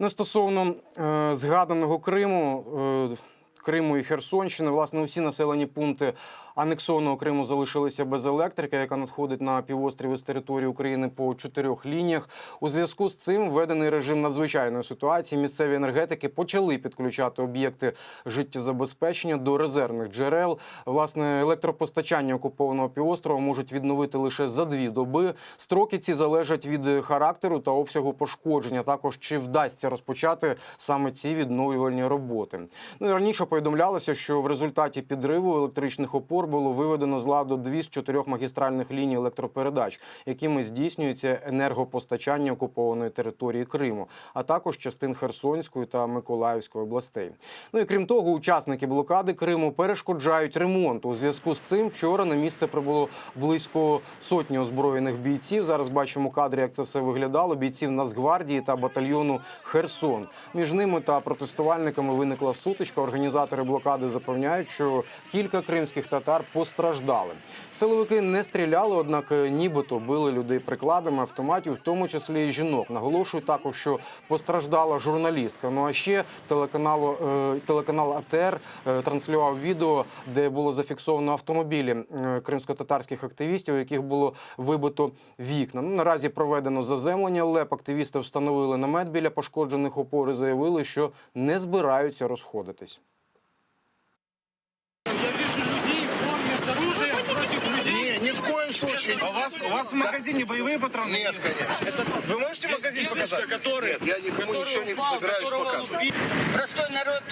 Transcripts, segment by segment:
Ну, стосовно е, згаданого Криму, е, Криму і Херсонщини, власне, усі населені пункти анексованого Криму залишилися без електрики, яка надходить на півострів з території України по чотирьох лініях. У зв'язку з цим введений режим надзвичайної ситуації. Місцеві енергетики почали підключати об'єкти життєзабезпечення до резервних джерел. Власне, електропостачання окупованого півострова можуть відновити лише за дві доби. Строки ці залежать від характеру та обсягу пошкодження. Також чи вдасться розпочати саме ці відновлювальні роботи. Ну і раніше повідомлялося, що в результаті підриву електричних опор було виведено з ладу дві з чотирьох магістральних ліній електропередач, якими здійснюється енергопостачання окупованої території Криму, а також частин Херсонської та Миколаївської областей. Ну і крім того, учасники блокади Криму перешкоджають ремонту. У зв'язку з цим вчора на місце прибуло близько сотні озброєних бійців. Зараз бачимо кадри, як це все виглядало. Бійців Нацгвардії та батальйону Херсон. Між ними та протестувальниками виникла сутичка. Організатори блокади запевняють, що кілька кримських татар постраждали. Силовики не стріляли, однак е, нібито били людей прикладами автоматів, в тому числі і жінок. Наголошують також, що постраждала журналістка. Ну а ще телеканал, е, телеканал АТР е, транслював відео, де було зафіксовано автомобілі кримсько-татарських активістів, у яких було вибито вікна. Ну, наразі проведено заземлення ЛЕП. Активісти встановили намет біля пошкоджених опор і заявили, що не збираються розходитись. Случае. А у вас, у вас в магазине боевые патроны? Нет, конечно. Вы можете магазин показать? Который, Нет, я никому ничего не собираюсь показывать. Простой народ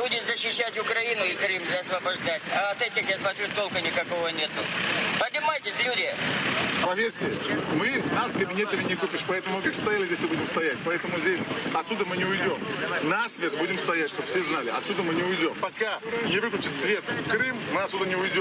будет защищать Украину и Крым освобождать. А от этих, я смотрю, толка никакого нету. Поднимайтесь, люди! Поверьте, мы нас кабинетами не купишь, поэтому как стояли, здесь и будем стоять. Поэтому здесь отсюда мы не уйдем. Насмерть будем стоять, чтобы все знали. Отсюда мы не уйдем. Пока не выключит свет в Крым, мы отсюда не уйдем.